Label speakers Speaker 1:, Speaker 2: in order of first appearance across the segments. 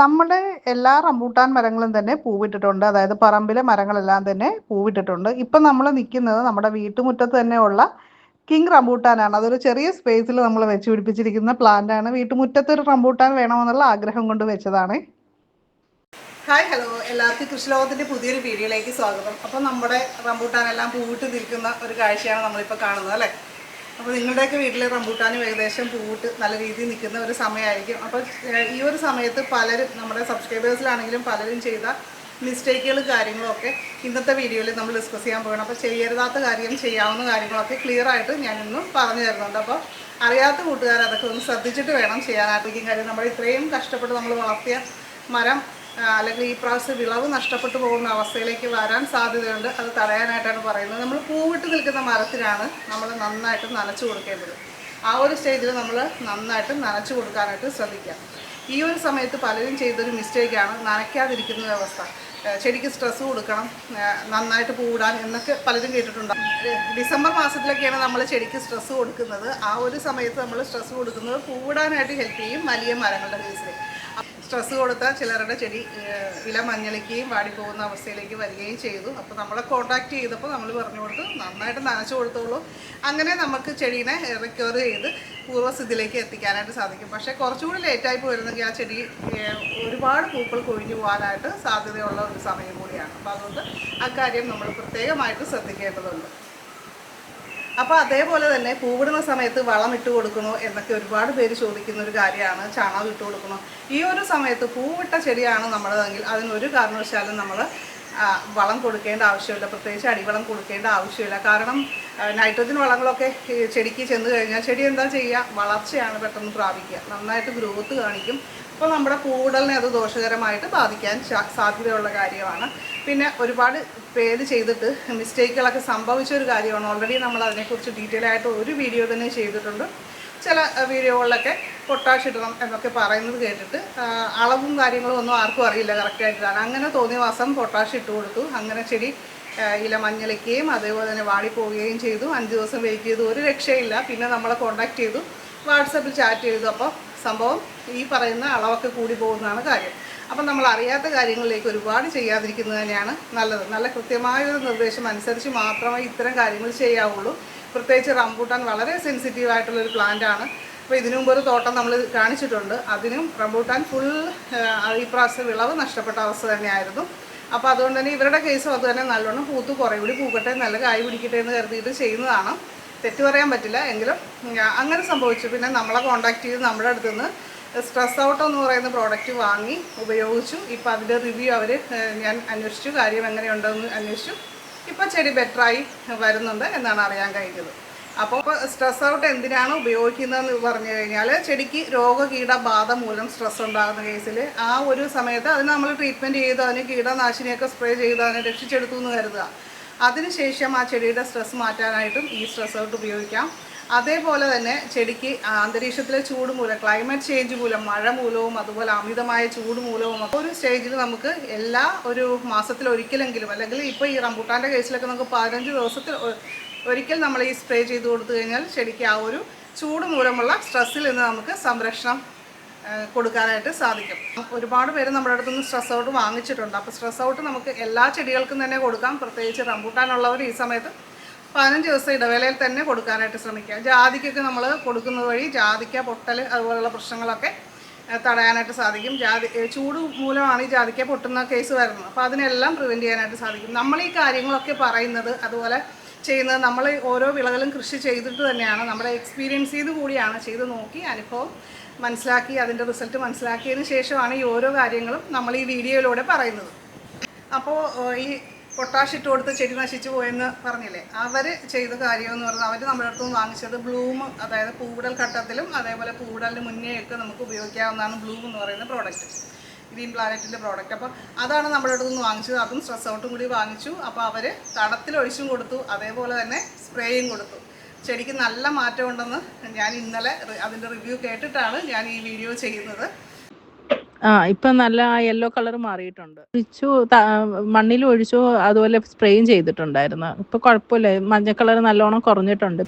Speaker 1: നമ്മുടെ എല്ലാ റംബൂട്ടാൻ മരങ്ങളും തന്നെ പൂവിട്ടിട്ടുണ്ട്. അതായത് പറമ്പിലെ മരങ്ങളെല്ലാം തന്നെ പൂവിട്ടിട്ടുണ്ട്. ഇപ്പം നമ്മൾ നിൽക്കുന്നത് നമ്മുടെ വീട്ടുമുറ്റത്ത് തന്നെയുള്ള കിങ് റംബൂട്ടാനാണ്. അതൊരു ചെറിയ സ്പേസിൽ നമ്മൾ വെച്ച് പിടിപ്പിച്ചിരിക്കുന്ന പ്ലാന്റ് ആണ്. വീട്ടുമുറ്റത്ത് ഒരു റംബൂട്ടാൻ വേണമെന്നുള്ള ആഗ്രഹം കൊണ്ട് വെച്ചതാണ്. ഹായ് ഹലോ എല്ലാവർക്കും കൃഷിലോകത്തിന്റെ പുതിയൊരു വീഡിയോയിലേക്ക് സ്വാഗതം. അപ്പം നമ്മുടെ റംബൂട്ടാൻ എല്ലാം പൂവിട്ട് നിൽക്കുന്ന ഒരു കാഴ്ചയാണ് നമ്മളിപ്പോൾ കാണുന്നത് അല്ലേ? അപ്പോൾ നിങ്ങളുടെയൊക്കെ വീട്ടിലെ റംബൂട്ടാനും ഏകദേശം പൂവിട്ട് നല്ല രീതിയിൽ നിൽക്കുന്ന ഒരു സമയമായിരിക്കും. അപ്പോൾ ഈ ഒരു സമയത്ത് പലരും നമ്മുടെ സബ്സ്ക്രൈബേഴ്സിലാണെങ്കിലും പലരും ചെയ്ത മിസ്റ്റേക്കുകളും കാര്യങ്ങളൊക്കെ ഇന്നത്തെ വീഡിയോയിൽ നമ്മൾ ഡിസ്കസ് ചെയ്യാൻ പോകണം അപ്പോൾ ചെയ്യരുതാത്ത കാര്യം ചെയ്യാവുന്ന കാര്യങ്ങളൊക്കെ ക്ലിയർ ആയിട്ട് ഞാനിന്ന് പറഞ്ഞു തരുന്നുണ്ട്. അപ്പോൾ അറിയാത്ത കൂട്ടുകാർ അതൊക്കെ ഒന്ന് ശ്രദ്ധിച്ചിട്ട് വേണം ചെയ്യാനായിട്ടിരിക്കും കാര്യം നമ്മൾ ഇത്രയും കഷ്ടപ്പെട്ട് നമ്മൾ വളർത്തിയ മരം അല്ലെങ്കിൽ ഈ പ്രാവശ്യം വിളവ് നഷ്ടപ്പെട്ടു പോകുന്ന അവസ്ഥയിലേക്ക് വരാൻ സാധ്യതയുണ്ട്. അത് തടയാനായിട്ടാണ് പറയുന്നത്. നമ്മൾ പൂവിട്ട് നിൽക്കുന്ന മരത്തിനാണ് നമ്മൾ നന്നായിട്ട് നനച്ചു കൊടുക്കേണ്ടത്. ആ ഒരു സ്റ്റേജിൽ നമ്മൾ നന്നായിട്ട് നനച്ചു കൊടുക്കാനായിട്ട് ശ്രദ്ധിക്കുക. ഈ ഒരു സമയത്ത് പലരും ചെയ്തൊരു മിസ്റ്റേക്കാണ് നനയ്ക്കാതിരിക്കുന്ന വ്യവസ്ഥ. ചെടിക്ക് സ്ട്രെസ് കൊടുക്കണം നന്നായിട്ട് പൂടാൻ എന്നൊക്കെ പലരും കേട്ടിട്ടുണ്ട്. ഡിസംബർ മാസത്തിലൊക്കെയാണ് നമ്മൾ ചെടിക്ക് സ്ട്രെസ് കൊടുക്കുന്നത്. ആ ഒരു സമയത്ത് നമ്മൾ സ്ട്രെസ് കൊടുക്കുന്നത് പൂടാനായിട്ട് ഹെൽപ്പ് ചെയ്യും വലിയ മരങ്ങളുടെ കേസിൽ സ്ട്രെസ് കൊടുത്താൽ ചിലരുടെ ചെടി വില മഞ്ഞളിക്കുകയും വാടിപ്പോകുന്ന അവസ്ഥയിലേക്ക് വരികയും ചെയ്തു. അപ്പോൾ നമ്മളെ കോൺടാക്റ്റ് ചെയ്തപ്പോൾ നമ്മൾ പറഞ്ഞു കൊടുത്ത് നന്നായിട്ട് നനച്ചു കൊടുത്തോളൂ. അങ്ങനെ നമുക്ക് ചെടീനെ റിക്കവർ ചെയ്ത് പൂർവസ്ഥിതിയിലേക്ക് എത്തിക്കാനായിട്ട് സാധിക്കും. പക്ഷേ കുറച്ചുകൂടി ലേറ്റായി പോയിരുന്നെങ്കിൽ ആ ചെടി ഒരുപാട് പൂക്കൾ കൊഴിഞ്ഞു പോകാനായിട്ട് സാധ്യതയുള്ള ഒരു സമയം കൂടിയാണ്. അപ്പോൾ അതുകൊണ്ട് അക്കാര്യം നമ്മൾ പ്രത്യേകമായിട്ട് ശ്രദ്ധിക്കേണ്ടതുണ്ട്. അപ്പോൾ അതേപോലെ തന്നെ പൂവിടുന്ന സമയത്ത് വളം ഇട്ട് കൊടുക്കണോ എന്നൊക്കെ ഒരുപാട് പേര് ചോദിക്കുന്ന ഒരു കാര്യമാണ്. ചാണകം ഇട്ട് കൊടുക്കണോ ഈ ഒരു സമയത്ത് പൂവിട്ട ചെടിയാണ് നമ്മളതെങ്കിൽ അതിനൊരു കാരണവശാലും നമ്മൾ വളം കൊടുക്കേണ്ട ആവശ്യമില്ല. പ്രത്യേകിച്ച് അടിവളം കൊടുക്കേണ്ട ആവശ്യമില്ല. കാരണം നൈട്രജൻ വളങ്ങളൊക്കെ ചെടിക്ക് ചെന്ന് കഴിഞ്ഞാൽ ചെടി എന്താ ചെയ്യുക? വളർച്ചയാണ് പെട്ടെന്ന് പ്രാപിക്കുക. നന്നായിട്ട് ഗ്രോത്ത് കാണിക്കും. അപ്പോൾ നമ്മുടെ പൂവിടലിനെ അത് ദോഷകരമായിട്ട് ബാധിക്കാൻ സാധ്യതയുള്ള കാര്യമാണ്. പിന്നെ ഒരുപാട് പേര് ചെയ്തിട്ട് മിസ്റ്റേക്കുകളൊക്കെ സംഭവിച്ച ഒരു കാര്യമാണ്. ഓൾറെഡി നമ്മൾ അതിനെക്കുറിച്ച് ഡീറ്റെയിൽ ആയിട്ട് ഒരു വീഡിയോ തന്നെ ചെയ്തിട്ടുണ്ട്. ചില വീഡിയോകളിലൊക്കെ പൊട്ടാഷ് ഇടണം എന്നൊക്കെ പറയുന്നത് കേട്ടിട്ട് അളവും കാര്യങ്ങളും ഒന്നും ആർക്കും അറിയില്ല കറക്റ്റായിട്ടാണ് അങ്ങനെ തോന്നിയ മാസം പൊട്ടാഷ് ഇട്ട് കൊടുത്തു. അങ്ങനെ ചെടി ഇല മഞ്ഞളിക്കുകയും അതേപോലെ തന്നെ വാടിപ്പോവുകയും ചെയ്തു. അഞ്ച് ദിവസം വെയിറ്റ് ചെയ്തു. ഒരു രക്ഷയില്ല. പിന്നെ നമ്മളെ കോണ്ടാക്ട് ചെയ്തു. വാട്സപ്പിൽ ചാറ്റ് ചെയ്തു. അപ്പോൾ സംഭവം ഈ പറയുന്ന അളവൊക്കെ കൂടി പോകുന്നതാണ് കാര്യം. അപ്പം നമ്മൾ അറിയാത്ത കാര്യങ്ങളിലേക്ക് ഒരുപാട് ചെയ്യാതിരിക്കുന്നത് തന്നെയാണ് നല്ലത്. നല്ല കൃത്യമായ ഒരു നിർദ്ദേശം അനുസരിച്ച് മാത്രമേ ഇത്തരം കാര്യങ്ങൾ ചെയ്യാവുള്ളൂ. പ്രത്യേകിച്ച് റംബൂട്ടാൻ വളരെ സെൻസിറ്റീവ് ആയിട്ടുള്ള ഒരു പ്ലാന്റ് ആണ്. അപ്പോൾ ഇതിനു മുമ്പ് ഒരു തോട്ടം നമ്മൾ കാണിച്ചിട്ടുണ്ട്. അതിനും റംബൂട്ടാൻ ഫുൾ ഈ പ്രാവശ്യം വിളവ് നഷ്ടപ്പെട്ട അവസ്ഥ തന്നെയായിരുന്നു. അപ്പോൾ അതുകൊണ്ട് തന്നെ ഇവരുടെ കേസും അതുതന്നെ നല്ലോണം പൂത്ത് കുറേ കൂടി പൂക്കട്ടെ നല്ല കായ് പിടിക്കട്ടെ എന്ന് കരുതിയിട്ട് ചെയ്യുന്നതാണ്. തെറ്റ് പറയാൻ പറ്റില്ല. എങ്കിലും അങ്ങനെ സംഭവിച്ചു. പിന്നെ നമ്മളെ കോൺടാക്ട് ചെയ്ത് നമ്മുടെ അടുത്ത് നിന്ന് സ്ട്രെസ് ഔട്ട് എന്ന് പറയുന്ന പ്രോഡക്റ്റ് വാങ്ങി ഉപയോഗിച്ചു. ഇപ്പോൾ അതിന്റെ റിവ്യൂ അവർ ഞാൻ അന്വേഷിച്ചു. കാര്യം എങ്ങനെയുണ്ടെന്ന് അന്വേഷിച്ചു. ഇപ്പോൾ ചെടി ബെറ്ററായി വരുന്നുണ്ട് എന്നാണ് അറിയാൻ കഴിഞ്ഞത്. അപ്പോൾ സ്ട്രെസ് ഔട്ട് എന്തിനാണ് ഉപയോഗിക്കുന്നതെന്ന് പറഞ്ഞു കഴിഞ്ഞാൽ ചെടിക്ക് രോഗകീടബാധ മൂലം സ്ട്രെസ് ഉണ്ടാകുന്ന കേസിൽ ആ ഒരു സമയത്ത് അതിന് നമ്മൾ ട്രീറ്റ്മെന്റ് ചെയ്ത് അതിന് കീടനാശിനിയൊക്കെ സ്പ്രേ ചെയ്ത് അതിനെ രക്ഷിച്ചെടുത്തു എന്ന് കരുതുക. അതിനുശേഷം ആ ചെടിയുടെ സ്ട്രെസ് മാറ്റാനായിട്ടും ഈ സ്ട്രെസ് ഔട്ട് ഉപയോഗിക്കാം. അതേപോലെ തന്നെ ചെടിക്ക് അന്തരീക്ഷത്തിലെ ചൂട് മൂലം ക്ലൈമറ്റ് ചേഞ്ച് മൂലം മഴ മൂലവും അതുപോലെ അമിതമായ ചൂട് മൂലവും ഒരു സ്റ്റേജിൽ നമുക്ക് എല്ലാ ഒരു മാസത്തിൽ ഒരിക്കലെങ്കിലും അല്ലെങ്കിൽ ഇപ്പോൾ ഈ റംബൂട്ടാന്റെ കേസിലൊക്കെ നമുക്ക് പതിനഞ്ച് ദിവസത്തിൽ ഒരിക്കൽ നമ്മൾ ഈ സ്പ്രേ ചെയ്ത് കൊടുത്തു കഴിഞ്ഞാൽ ചെടിക്ക് ആ ഒരു ചൂട് മൂലമുള്ള സ്ട്രെസ്സിൽ നിന്ന് നമുക്ക് സംരക്ഷണം കൊടുക്കാനായിട്ട് സാധിക്കും. ഒരുപാട് പേര് നമ്മുടെ അടുത്തുനിന്ന് സ്ട്രെസ് ഔട്ട് വാങ്ങിച്ചിട്ടുണ്ട്. അപ്പോൾ സ്ട്രെസ് ഔട്ട് നമുക്ക് എല്ലാ ചെടികൾക്കും തന്നെ കൊടുക്കാം. പ്രത്യേകിച്ച് റംബൂട്ടാനുള്ളവർ ഈ സമയത്ത് പതിനഞ്ച് ദിവസം ഇടവേളയിൽ തന്നെ കൊടുക്കാനായിട്ട് ശ്രമിക്കുക. ജാതിക്കൊക്കെ നമ്മൾ കൊടുക്കുന്നത് വഴി ജാതിക്ക പൊട്ടൽ അതുപോലുള്ള പ്രശ്നങ്ങളൊക്കെ തടയാനായിട്ട് സാധിക്കും. ജാതി ചൂട് മൂലമാണ് ഈ ജാതിക്ക പൊട്ടുന്ന കേസ് വരുന്നത്. അപ്പോൾ അതിനെല്ലാം പ്രിവെന്റ് ചെയ്യാനായിട്ട് സാധിക്കും. നമ്മൾ ഈ കാര്യങ്ങളൊക്കെ പറയുന്നത് അതുപോലെ ചെയ്യുന്നത് നമ്മൾ ഓരോ വിളകളും കൃഷി ചെയ്തിട്ട് തന്നെയാണ്. നമ്മുടെ എക്സ്പീരിയൻസ് ചെയ്ത് കൂടിയാണ് ചെയ്ത് നോക്കി അനുഭവം മനസ്സിലാക്കി അതിന്റെ റിസൾട്ട് മനസ്സിലാക്കിയതിന് ശേഷമാണ് ഈ ഓരോ കാര്യങ്ങളും നമ്മൾ ഈ വീഡിയോയിലൂടെ പറയുന്നത്. അപ്പോൾ ഈ പൊട്ടാഷ് ഇട്ട് കൊടുത്ത് ചെടി നശിച്ചു പോയെന്ന് പറഞ്ഞില്ലേ? അവർ ചെയ്ത കാര്യമെന്ന് പറഞ്ഞാൽ അവർ നമ്മുടെ അടുത്ത് നിന്ന് വാങ്ങിച്ചത് ബ്ലൂം അതായത് പൂവിടൽ ഘട്ടത്തിലും അതേപോലെ പൂവിടലിന് മുന്നേ ഒക്കെ നമുക്ക് ഉപയോഗിക്കാവുന്നതാണ് ബ്ലൂം എന്ന് പറയുന്ന പ്രോഡക്റ്റ്. Green പ്ലാനറ്റിന്റെ product. അപ്പോൾ അതാണ് നമ്മുടെ അടുത്ത് നിന്ന് വാങ്ങിച്ചത്. അതും സ്ട്രെസ് ഔട്ടും കൂടി വാങ്ങിച്ചു. അപ്പോൾ അവർ തടത്തിലൊഴിച്ചും കൊടുത്തു. അതേപോലെ തന്നെ സ്പ്രേയും കൊടുത്തു. ചെടിക്ക് നല്ല മാറ്റമുണ്ടെന്ന് ഞാൻ ഇന്നലെ അതിന്റെ അതിന്റെ റിവ്യൂ കേട്ടിട്ടാണ് ഞാൻ ഈ വീഡിയോ ചെയ്യുന്നത്.
Speaker 2: ആ ഇപ്പൊ നല്ല യെല്ലോ കളർ മാറിയിട്ടുണ്ട്. ഒഴിച്ചു മണ്ണിൽ ഒഴിച്ചു അതുപോലെ സ്പ്രേയും ചെയ്തിട്ടുണ്ടായിരുന്നു. ഇപ്പൊ കുഴപ്പമില്ല മഞ്ഞ കളർ നല്ലോണം കുറഞ്ഞിട്ടുണ്ട്.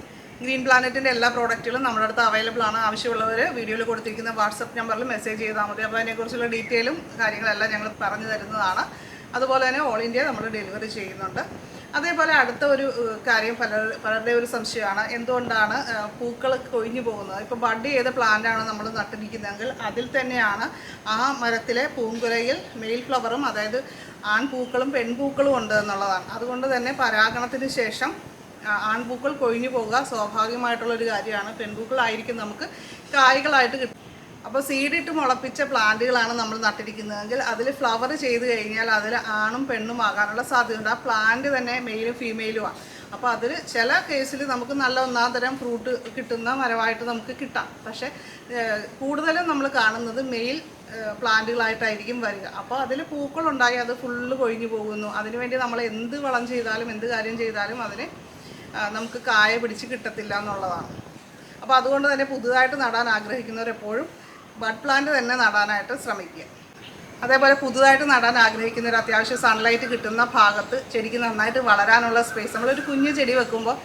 Speaker 1: ഗ്രീൻ പ്ലാനറ്റിന്റെ എല്ലാ പ്രോഡക്റ്റുകളും നമ്മുടെ അടുത്ത് അവൈലബിൾ ആണ്. ആവശ്യമുള്ളവർ വീഡിയോയിൽ കൊടുത്തിരിക്കുന്ന വാട്സപ്പ് നമ്പറിൽ മെസ്സേജ് ചെയ്താൽ മതി. അപ്പോൾ അതിനെക്കുറിച്ചുള്ള ഡീറ്റെയിലും കാര്യങ്ങളെല്ലാം ഞങ്ങൾ പറഞ്ഞു തരുന്നതാണ്. അതുപോലെ തന്നെ ഓൾ ഇന്ത്യ നമ്മൾ ഡെലിവറി ചെയ്യുന്നുണ്ട്. അതേപോലെ അടുത്ത ഒരു കാര്യം പല പലരുടെ ഒരു സംശയമാണ്. എന്തുകൊണ്ടാണ് പൂക്കൾ കൊഴിഞ്ഞു പോകുന്നത്? ഇപ്പോൾ ബഡ് ചെയ്ത പ്ലാന്റാണ് നമ്മൾ നട്ടിരിക്കുന്നതെങ്കിൽ അതിൽ തന്നെയാണ് ആ മരത്തിലെ പൂങ്കുലയിൽ മെയിൽ ഫ്ലവറും അതായത് ആൺപൂക്കളും പെൺപൂക്കളും ഉണ്ട് എന്നുള്ളതാണ്. അതുകൊണ്ട് തന്നെ പരാഗണത്തിന് ശേഷം ആൺപൂക്കൾ കൊഴിഞ്ഞു പോകുക സ്വാഭാവികമായിട്ടുള്ള ഒരു കാര്യമാണ്. പെൺപൂക്കളായിരിക്കും നമുക്ക് കായ്കളായിട്ട് കിട്ടും അപ്പോൾ സീഡ് ഇട്ട് മുളപ്പിച്ച പ്ലാന്റുകളാണ് നമ്മൾ നട്ടിരിക്കുന്നതെങ്കിൽ അതിൽ ഫ്ലവർ ചെയ്ത് കഴിഞ്ഞാൽ അതിൽ ആണും പെണ്ണും ആകാനുള്ള സാധ്യതയുണ്ട്. ആ പ്ലാന്റ് തന്നെ മെയിലും ഫീമെയിലുമാണ് അപ്പോൾ അതിൽ ചില കേസിൽ നമുക്ക് നല്ല ഒന്നാം തരം ഫ്രൂട്ട് കിട്ടുന്ന മരമായിട്ട് നമുക്ക് കിട്ടാം. പക്ഷേ കൂടുതലും നമ്മൾ കാണുന്നത് മെയിൽ പ്ലാന്റുകളായിട്ടായിരിക്കും വരിക. അപ്പോൾ അതിൽ പൂക്കളുണ്ടായി അത് ഫുള്ള് കൊഴിഞ്ഞു പോകുന്നു. അതിനുവേണ്ടി നമ്മൾ എന്ത് വളം ചെയ്താലും എന്ത് കാര്യം ചെയ്താലും അതിന് നമുക്ക് കായ പിടിച്ച് കിട്ടത്തില്ല എന്നുള്ളതാണ്. അപ്പോൾ അതുകൊണ്ട് തന്നെ പുതുതായിട്ട് നടാൻ ആഗ്രഹിക്കുന്നവർ എപ്പോഴും ബഡ് പ്ലാന്റ് തന്നെ നടാനായിട്ട് ശ്രമിക്കുക. അതേപോലെ പുതുതായിട്ട് നടാൻ ആഗ്രഹിക്കുന്ന ഒരു അത്യാവശ്യം സൺലൈറ്റ് കിട്ടുന്ന ഭാഗത്ത് ചെടിക്ക് നന്നായിട്ട് വളരാനുള്ള സ്പേസ് നമ്മളൊരു കുഞ്ഞു ചെടി വെക്കുമ്പോൾ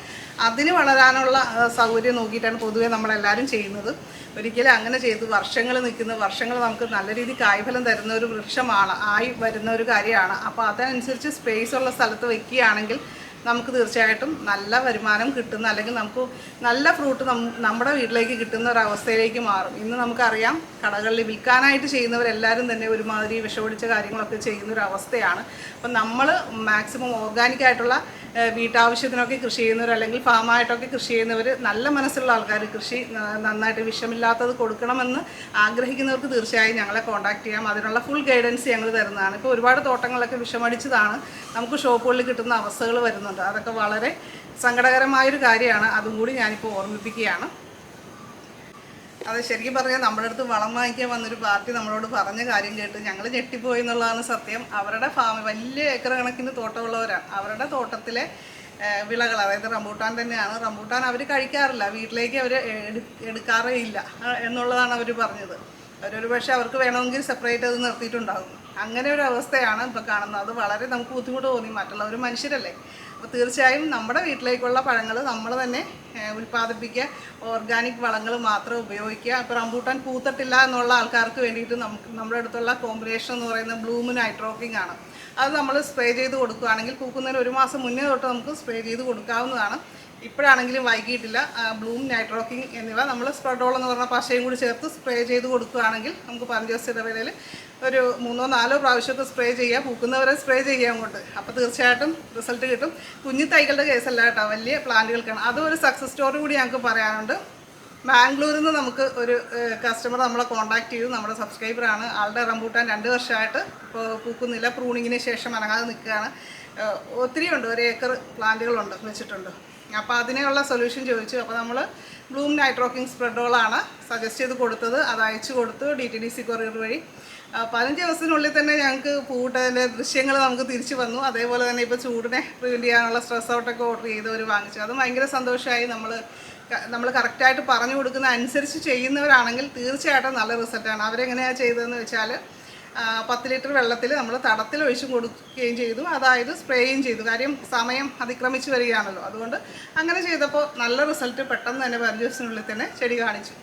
Speaker 1: അതിന് വളരാനുള്ള സൗകര്യം നോക്കിയിട്ടാണ് പൊതുവെ നമ്മളെല്ലാവരും ചെയ്യുന്നത്. ഒരിക്കലും അങ്ങനെ ചെയ്ത് വർഷങ്ങൾ നിൽക്കുന്ന വർഷങ്ങൾ നമുക്ക് നല്ല രീതിയിൽ കായ്ഫലം തരുന്ന ഒരു വൃക്ഷമാണ് ആയി വരുന്ന ഒരു കാര്യമാണ്. അപ്പോൾ അതനുസരിച്ച് സ്പേസ് ഉള്ള സ്ഥലത്ത് വെക്കുകയാണെങ്കിൽ നമുക്ക് തീർച്ചയായിട്ടും നല്ല വരുമാനം കിട്ടുന്ന അല്ലെങ്കിൽ നമുക്ക് നല്ല ഫ്രൂട്ട് നമ്മുടെ വീട്ടിലേക്ക് കിട്ടുന്ന ഒരു അവസ്ഥയിലേക്ക് മാറും. ഇന്ന് നമുക്കറിയാം കടകളിൽ വിൽക്കാനായിട്ട് ചെയ്യുന്നവരെല്ലാവരും തന്നെ ഒരുമാതിരി വിഷമടിച്ച കാര്യങ്ങളൊക്കെ ചെയ്യുന്ന ഒരു അവസ്ഥയാണ്. അപ്പം നമ്മൾ മാക്സിമം ഓർഗാനിക് ആയിട്ടുള്ള ഏഹ്, വീട്ടാവശ്യത്തിനൊക്കെ കൃഷി ചെയ്യുന്നവർ അല്ലെങ്കിൽ ഫാമായിട്ടൊക്കെ കൃഷി ചെയ്യുന്നവർ നല്ല മനസ്സുള്ള ആൾക്കാർ കൃഷി നന്നായിട്ട് വിഷമില്ലാത്തത് കൊടുക്കണമെന്ന് ആഗ്രഹിക്കുന്നവർക്ക് തീർച്ചയായും ഞങ്ങളെ കോൺടാക്ട് ചെയ്യാം. അതിനുള്ള ഫുൾ ഗൈഡൻസ് ഞങ്ങൾ തരുന്നതാണ്. ഇപ്പോൾ ഒരുപാട് തോട്ടങ്ങളൊക്കെ വിഷമടിച്ചതാണ്. നമുക്ക് ഷോപ്പുകളിൽ കിട്ടുന്ന അവസ്ഥകൾ വരുന്നുണ്ട്. അതൊക്കെ വളരെ സങ്കടകരമായൊരു കാര്യമാണ്. അതും കൂടി ഞാനിപ്പോൾ ഓർമ്മിപ്പിക്കുകയാണ്. അത് ശരിക്കും പറഞ്ഞാൽ നമ്മുടെ അടുത്ത് വളം വാങ്ങിക്കാൻ വന്നൊരു പാർട്ടി നമ്മളോട് പറഞ്ഞ കാര്യം കേട്ട് ഞങ്ങൾ ഞെട്ടിപ്പോയി എന്നുള്ളതാണ് സത്യം. അവരുടെ ഫാം വലിയ ഏക്കർ കണക്കിന് തോട്ടമുള്ളവരാണ്. അവരുടെ തോട്ടത്തിലെ വിളകൾ അതായത് റംബൂട്ടാൻ തന്നെയാണ്. റംബൂട്ടാൻ അവർ കഴിക്കാറില്ല. വീട്ടിലേക്ക് അവർ എടുക്കാറേ ഇല്ല. എന്നുള്ളതാണ് അവർ പറഞ്ഞത്. അവരൊരു പക്ഷേ അവർക്ക് വേണമെങ്കിൽ സെപ്പറേറ്റ് അത് നിർത്തിയിട്ടുണ്ടാകും. അങ്ങനെ ഒരു അവസ്ഥയാണ് ഇപ്പോൾ കാണുന്നത്. അത് വളരെ നമുക്ക് ബുദ്ധിമുട്ട് തോന്നി. മറ്റുള്ളവർ മനുഷ്യരല്ലേ. അപ്പോൾ തീർച്ചയായും നമ്മുടെ വീട്ടിലേക്കുള്ള പഴങ്ങൾ നമ്മൾ തന്നെ ഉൽപ്പാദിപ്പിക്കുക. ഓർഗാനിക് വളങ്ങൾ മാത്രം ഉപയോഗിക്കുക. ഇപ്പോൾ റംബൂട്ടാൻ പൂത്തട്ടില്ല എന്നുള്ള ആൾക്കാർക്ക് വേണ്ടിയിട്ട് നമുക്ക് നമ്മുടെ അടുത്തുള്ള കോമ്പിനേഷൻ എന്ന് പറയുന്നത് ബ്ലൂമ് നൈട്രോക്കിംഗ് ആണ്. അത് നമ്മൾ സ്പ്രേ ചെയ്ത് കൊടുക്കുകയാണെങ്കിൽ പൂക്കുന്നതിന് ഒരു മാസം മുന്നേ തൊട്ട് നമുക്ക് സ്പ്രേ ചെയ്ത് കൊടുക്കാവുന്നതാണ്. ഇപ്പോഴാണെങ്കിലും വൈകിട്ടില്ല ബ്ലൂം നൈട്രോക്കിംഗ് എന്നിവ നമ്മൾ സ്പ്രെഡോൾ എന്ന് പറഞ്ഞ പശയും കൂടി ചേർത്ത് സ്പ്രേ ചെയ്ത് കൊടുക്കുകയാണെങ്കിൽ നമുക്ക് പതിനഞ്ച് ദിവസത്തെ ഇടവേളയിൽ ഒരു മൂന്നോ നാലോ പ്രാവശ്യമൊക്കെ സ്പ്രേ ചെയ്യുക. പൂക്കുന്നവരെ സ്പ്രേ ചെയ്യാം കൊണ്ട് അപ്പോൾ തീർച്ചയായിട്ടും റിസൾട്ട് കിട്ടും. കുഞ്ഞു തൈകളുടെ കേസല്ല കേട്ടോ. വലിയ പ്ലാന്റുകൾക്കാണ്. അതും ഒരു സക്സസ് സ്റ്റോറി കൂടി ഞങ്ങൾക്ക് പറയാനുണ്ട്. ബാംഗ്ലൂരിൽ നിന്ന് നമുക്ക് ഒരു കസ്റ്റമർ നമ്മളെ കോൺടാക്ട് ചെയ്തു. നമ്മുടെ സബ്സ്ക്രൈബറാണ് ആളുടെ റംബൂട്ടാൻ രണ്ട് വർഷമായിട്ട് ഇപ്പോൾ പൂക്കുന്നില്ല. പ്രൂണിങ്ങിന് ശേഷം അനങ്ങാതെ നിൽക്കുകയാണ്. ഒത്തിരിയുണ്ട്. ഒരു ഏക്കർ പ്ലാന്റുകളുണ്ട് വെച്ചിട്ടുണ്ട്. അപ്പോൾ അതിനുള്ള സൊല്യൂഷൻ ചോദിച്ചു. അപ്പോൾ നമ്മൾ ബ്ലൂം നൈട്രോക്കിംഗ് സ്പ്രെഡോളാണ് സജസ്റ്റ് ചെയ്ത് കൊടുത്തത്. അത് അയച്ചു കൊടുത്തു D T D C courier വഴി. പതിനഞ്ച് ദിവസത്തിനുള്ളിൽ തന്നെ ഞങ്ങൾക്ക് പൂട്ടതിന്റെ ദൃശ്യങ്ങൾ നമുക്ക് തിരിച്ചു വന്നു. അതേപോലെ തന്നെ ഇപ്പോൾ ചൂടിനെ പ്രിവെന്റ് ചെയ്യാനുള്ള സ്ട്രെസ് ഔട്ടൊക്കെ ഓർഡർ ചെയ്തവർ വാങ്ങിച്ചു. അത് ഭയങ്കര സന്തോഷമായി നമ്മൾ നമ്മൾ കറക്റ്റായിട്ട് പറഞ്ഞു കൊടുക്കുന്ന അനുസരിച്ച് ചെയ്യുന്നവരാണെങ്കിൽ തീർച്ചയായിട്ടും നല്ല റിസൾട്ടാണ് അവരെങ്ങനെയാണ് ചെയ്തതെന്ന് വെച്ചാൽ പത്ത് ലിറ്റർ വെള്ളത്തിൽ നമ്മൾ തടത്തിൽ ഒഴിച്ചു കൊടുക്കുകയും ചെയ്തു. അതായത് സ്പ്രേയും ചെയ്തു. കാര്യം സമയം അതിക്രമിച്ച് വരികയാണല്ലോ. അതുകൊണ്ട് അങ്ങനെ ചെയ്തപ്പോൾ നല്ല റിസൾട്ട് പെട്ടെന്ന് തന്നെ പതിനഞ്ച് ദിവസത്തിനുള്ളിൽ തന്നെ ചെടി കാണിച്ചു.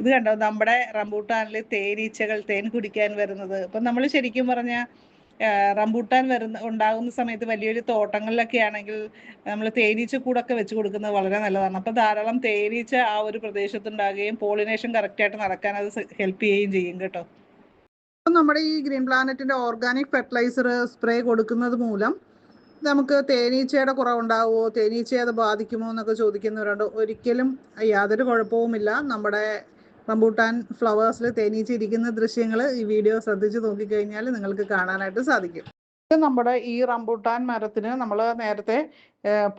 Speaker 1: ഇത് കണ്ടോ? നമ്മുടെ റംബൂട്ടാനിൽ തേനീച്ചകൾ തേൻ കുടിക്കാൻ വരുന്നത്. ഇപ്പം നമ്മൾ ശരിക്കും പറഞ്ഞാൽ റംബൂട്ടാൻ വരുന്ന ഉണ്ടാകുന്ന സമയത്ത് വലിയൊരു തോട്ടങ്ങളിലൊക്കെ ആണെങ്കിൽ നമ്മൾ തേനീച്ച കൂടൊക്കെ വെച്ച് കൊടുക്കുന്നത് വളരെ നല്ലതാണ്. അപ്പം ധാരാളം തേനീച്ച ആ ഒരു പ്രദേശത്തുണ്ടാകുകയും പോളിനേഷൻ കറക്റ്റായിട്ട് നടക്കാൻ അത് ഹെൽപ്പ് ചെയ്യുകയും ചെയ്യും കേട്ടോ. അപ്പം നമ്മുടെ ഈ ഗ്രീൻ പ്ലാനറ്റിന്റെ ഓർഗാനിക് ഫെർട്ടിലൈസർ സ്പ്രേ കൊടുക്കുന്നത് മൂലം നമുക്ക് തേനീച്ചയുടെ കുറവുണ്ടാവുമോ തേനീച്ച അത് ബാധിക്കുമോ എന്നൊക്കെ ചോദിക്കുന്നവരുണ്ട്. ഒരിക്കലും യാതൊരു കുഴപ്പവുമില്ല. നമ്മുടെ റംബൂട്ടാൻ ഫ്ലവേഴ്സിൽ തേനീച്ച ഇരിക്കുന്ന ദൃശ്യങ്ങൾ ഈ വീഡിയോ ശ്രദ്ധിച്ച് നോക്കിക്കഴിഞ്ഞാൽ നിങ്ങൾക്ക് കാണാനായിട്ട് സാധിക്കും. നമ്മുടെ ഈ റംബൂട്ടാൻ മരത്തിന് നമ്മൾ നേരത്തെ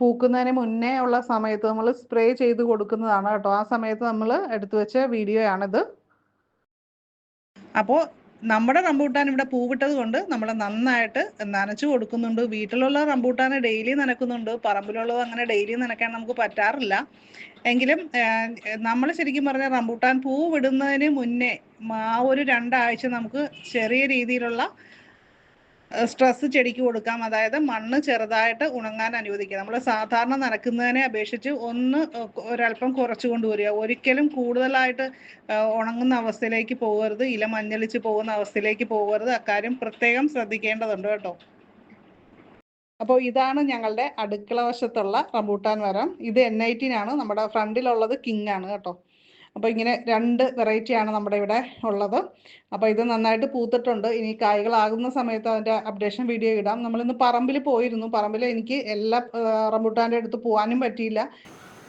Speaker 1: പൂക്കുന്നതിന് മുന്നേ ഉള്ള സമയത്ത് നമ്മൾ സ്പ്രേ ചെയ്ത് കൊടുക്കുന്നതാണ് കേട്ടോ. ആ സമയത്ത് നമ്മൾ എടുത്തു വെച്ച വീഡിയോ ആണിത് അപ്പോൾ നമ്മുടെ റംബൂട്ടാൻ ഇവിടെ പൂവിട്ടത് കൊണ്ട് നമ്മൾ നന്നായിട്ട് നനച്ചു കൊടുക്കുന്നുണ്ട്. വീട്ടിലുള്ള റംബൂട്ടാൻ ഡെയിലി നനക്കുന്നുണ്ട്. പറമ്പിലുള്ളത് അങ്ങനെ ഡെയിലി നനക്കാൻ നമുക്ക് പറ്റാറില്ല. എങ്കിലും നമ്മൾ ശരിക്കും പറഞ്ഞ റംബൂട്ടാൻ പൂ വിടുന്നതിന് മുന്നേ ആ ഒരു രണ്ടാഴ്ച നമുക്ക് ചെറിയ രീതിയിലുള്ള സ്ട്രെസ് ചെടിക്ക് കൊടുക്കാം. അതായത് മണ്ണ് ചെറുതായിട്ട് ഉണങ്ങാൻ അനുവദിക്കുക. നമ്മൾ സാധാരണ നനക്കുന്നതിനെ അപേക്ഷിച്ച് ഒന്ന് ഒരല്പം കുറച്ചു കൊണ്ടുവരിക. ഒരിക്കലും കൂടുതലായിട്ട് ഉണങ്ങുന്ന അവസ്ഥയിലേക്ക് പോകരുത്. ഇല മഞ്ഞളിച്ച് പോകുന്ന അവസ്ഥയിലേക്ക് പോകരുത്. അക്കാര്യം പ്രത്യേകം ശ്രദ്ധിക്കേണ്ടതുണ്ട് കേട്ടോ. അപ്പോൾ ഇതാണ് ഞങ്ങളുടെ അടുക്കള വശത്തുള്ള റംബൂട്ടാൻ മരം. ഇത് എൻ ആണ്. നമ്മുടെ ഫ്രണ്ടിലുള്ളത് കിങ് ആണ് കേട്ടോ. അപ്പോൾ ഇങ്ങനെ രണ്ട് വെറൈറ്റിയാണ് നമ്മുടെ ഇവിടെ ഉള്ളത്. അപ്പോൾ ഇത് നന്നായിട്ട് പൂത്തിട്ടുണ്ട്. ഇനി കായ്കളാകുന്ന സമയത്ത് അതിന്റെ അപ്ഡേഷൻ വീഡിയോ ഇടാം. നമ്മളിന്ന് പറമ്പിൽ പോയിരുന്നു. പറമ്പിൽ എനിക്ക് എല്ലാ റംബുട്ടാന്റെ അടുത്ത് പോകാനും പറ്റിയില്ല.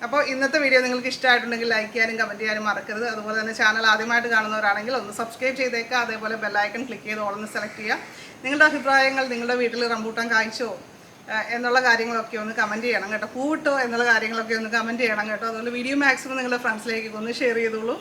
Speaker 1: അപ്പോൾ ഇന്നത്തെ വീഡിയോ നിങ്ങൾക്ക് ഇഷ്ടമായിട്ടുണ്ടെങ്കിൽ ലൈക്ക് ചെയ്യാനും കമന്റ് ചെയ്യാനും മറക്കരുത്. അതുപോലെ തന്നെ ചാനൽ ആദ്യമായിട്ട് കാണുന്നവരാണെങ്കിൽ ഒന്ന് സബ്സ്ക്രൈബ് ചെയ്തേക്കുക അതേപോലെ ബെല്ലൈക്കൺ ക്ലിക്ക് ചെയ്ത് ഓളൊന്ന് സെലക്ട് ചെയ്യുക. നിങ്ങളുടെ അഭിപ്രായങ്ങൾ നിങ്ങളുടെ വീട്ടിൽ റംബൂട്ടാൻ കായ്ച്ചോ? എന്നുള്ള കാര്യങ്ങളൊക്കെ ഒന്ന് കമന്റ് ചെയ്യണം കേട്ടോ. പൂവിട്ടോ എന്നുള്ള കാര്യങ്ങളൊക്കെ ഒന്ന് കമന്റ് ചെയ്യണം കേട്ടോ. അതുപോലെ വീഡിയോ മാക്സിമം നിങ്ങളുടെ ഫ്രണ്ട്സിലേക്ക് ഒന്ന് ഷെയർ ചെയ്തോളൂ.